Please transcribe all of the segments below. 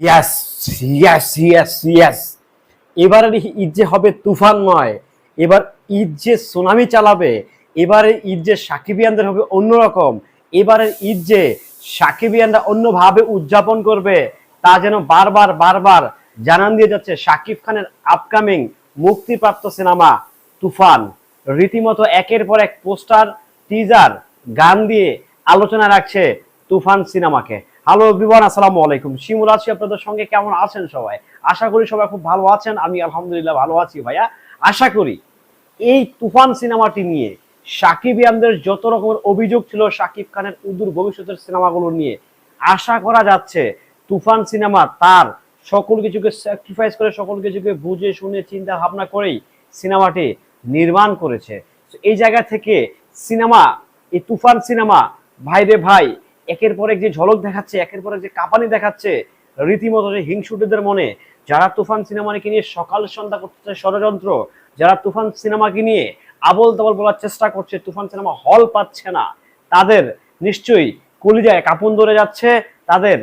ইয়াস ইয়াস ইয়াস ইয়াস এবারের ঈদ যে হবে তুফানময় এবার ঈদ যে সুনামি চালাবে এবারে ঈদ যে সাকিবিয়ানদের হবে অন্যরকম, এবারের ঈদ যে সাকিবিয়ানরা অন্যভাবে উদযাপন করবে, তা যেন বারবার বারবার জানান দিয়ে যাচ্ছে শাকিব খানের আপকামিং মুক্তিপ্রাপ্ত সিনেমা তুফান। রীতিমতো একের পর এক পোস্টার টিজার গান দিয়ে আলোচনা রাখছে তুফান সিনেমাকে। হ্যালো এভরিওয়ান আসসালামু আলাইকুম। শিমুল আছি আপনাদের সঙ্গে। কেমন আছেন সবাই? আশা করি সবাই খুব ভালো আছেন। আমি আলহামদুলিল্লাহ ভালো আছি ভাইয়া। আশা করি এই তুফান সিনেমাটি নিয়ে সাকিবিয়ানদের যত রকমের অভিযোগ ছিল, সাকিব খানের উদূর ভবিষ্যতের সিনেমাগুলো নিয়ে, আশা করা যাচ্ছে তুফান সিনেমা তার সকল কিছুকে স্যাক্রিফাইস করে, সকল কিছুকে বুঝে, শুনে, চিন্তা ভাবনা করেই সিনেমাটি নির্মাণ করেছে। এই জায়গা থেকে সিনেমা, এই তুফান সিনেমা, ভাই রে ভাই একের পর এক যে ঝলক দেখাচ্ছে, একের পর এক যে কাঁপানি দেখাচ্ছে, রীতিমতো যে হিংসুটেদের মনে, যারা তুফান সিনেমাকে নিয়ে সকাল সন্ধ্যা করতেছে ষড়যন্ত্র, যারা তুফান সিনেমাকে নিয়ে আবল তাবল বলার চেষ্টা করছে, তুফান সিনেমা হল পাচ্ছে না, তাদের নিশ্চয়ই কলিজায় কাপন ধরে যাচ্ছে, তাদের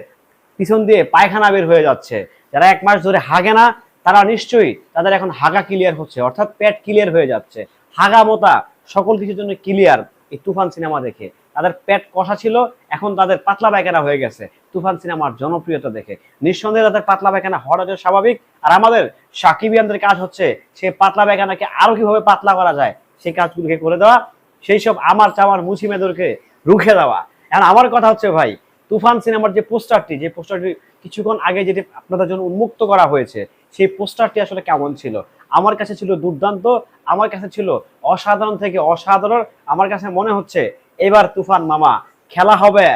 পিছন দিয়ে পায়খানা বের হয়ে যাচ্ছে। যারা এক মাস ধরে হাগে না, তারা নিশ্চয়ই তাদের এখন হাগা ক্লিয়ার হচ্ছে, অর্থাৎ পেট ক্লিয়ার হয়ে যাচ্ছে। হাগা মোতা সকল কিছুর জন্য ক্লিয়ার এই তুফান সিনেমা দেখে। তাদের পেট কষা ছিল, এখন তাদের পাতলা পায়খানা হয়ে গেছে। তুফান সিনেমার জনপ্রিয়তা দেখে। নিঃসন্দেহে তাদের পাতলা পায়খানা হওয়াটা স্বাভাবিক। আর আমাদের সাকিবিয়ানদের কাজ হচ্ছে সেই পাতলা পায়খানাকে আরও কীভাবে পাতলা করা যায় সেই কাজগুলোকে করে দেওয়া। সেই সব আমার চাওয়ার মুছি মেদরকে রুখে দেওয়া। এখন আমার কথা হচ্ছে ভাই, তুফান সিনেমার যে পোস্টারটি যে পোস্টারটি কিছুক্ষণ আগে যেটি আপনাদের জন্য উন্মুক্ত করা হয়েছে, সেই পোস্টারটি আসলে কেমন ছিল? আমার কাছে ছিল দুর্দান্ত, আমার কাছে ছিল অসাধারণ থেকে অসাধারণ। আমার কাছে মনে হচ্ছে এবার তুফান মামা, খেলা হবে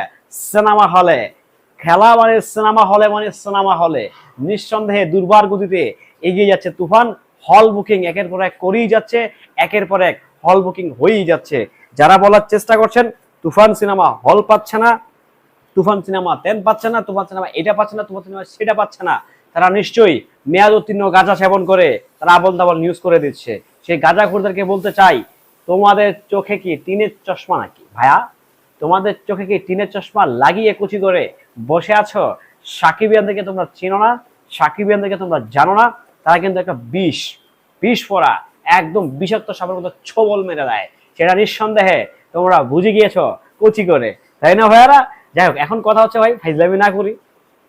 সিনেমা হলে। খেলা মানে সিনেমা হলে মানে সিনেমা হলে। নিঃসন্দেহে দুর্বার গতিতে এগিয়ে যাচ্ছে তুফান হল বুকিং একের পর এক করেই যাচ্ছে, একের পর এক হল বুকিং হয়েই যাচ্ছে। যারা বলার চেষ্টা করছেন, তুফান সিনেমা হল পাচ্ছে না, তুফান সিনেমা তেন পাচ্ছে না, তুফান সিনেমা এটা পাচ্ছে না, তুফান সিনেমা সেটা পাচ্ছে না। তারা নিশ্চয়ই মেয়াদ উত্তীর্ণ গাঁজা সেবন করে তারা আবল তাবল নিউজ করে দিচ্ছে। সেই গাঁজা খুরদেরকে বলতে চাই, তোমাদের চোখে কি টিনের চশমা নাকি? ভাইয়া, তোমাদের চোখে কি টিনের চশমা লাগিয়ে কুচি করে বসে আছো? সাকিবিয়ানদেরকে তোমরা চিনো না, সাকিবিয়ানদেরকে তোমরা জানো না, তারা কিন্তু একটা বিষ বিষ পড়া একদম বিষাক্ত সাপের মতো ছোবল মেরে দেয়। সেটা নিঃসন্দেহে তোমরা বুঝে গিয়েছো কুচি করে, তাই না ভাইয়ারা? যাই হোক, এখন কথা হচ্ছে ভাই, ফাইজলামি না করি।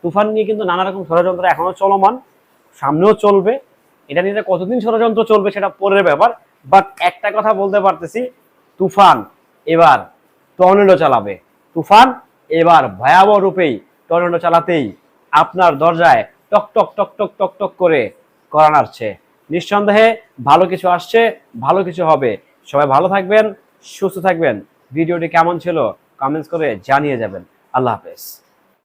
তুফান নিয়ে কিন্তু নানা রকম ষড়যন্ত্র এখনও চলমান, সামনেও চলবে। এটা নিয়ে কতদিন ষড়যন্ত্র চলবে সেটা পরের ব্যাপার। বাট একটা কথা বলতে পারতেছি, তুফান এবার টর্নেডো চালাবে। তুফান এবার ভয়াবহ রূপেই টর্নেডো চালাতেই আপনার দরজায় টক টক টক টক টক টক করে করা নাড়ছে। নিঃসন্দেহে ভালো কিছু আসছে, ভালো কিছু হবে। সবাই ভালো থাকবেন, সুস্থ থাকবেন। ভিডিওটি কেমন ছিল কমেন্টস করে জানিয়ে যাবেন। আল্লাহ হাফেজ।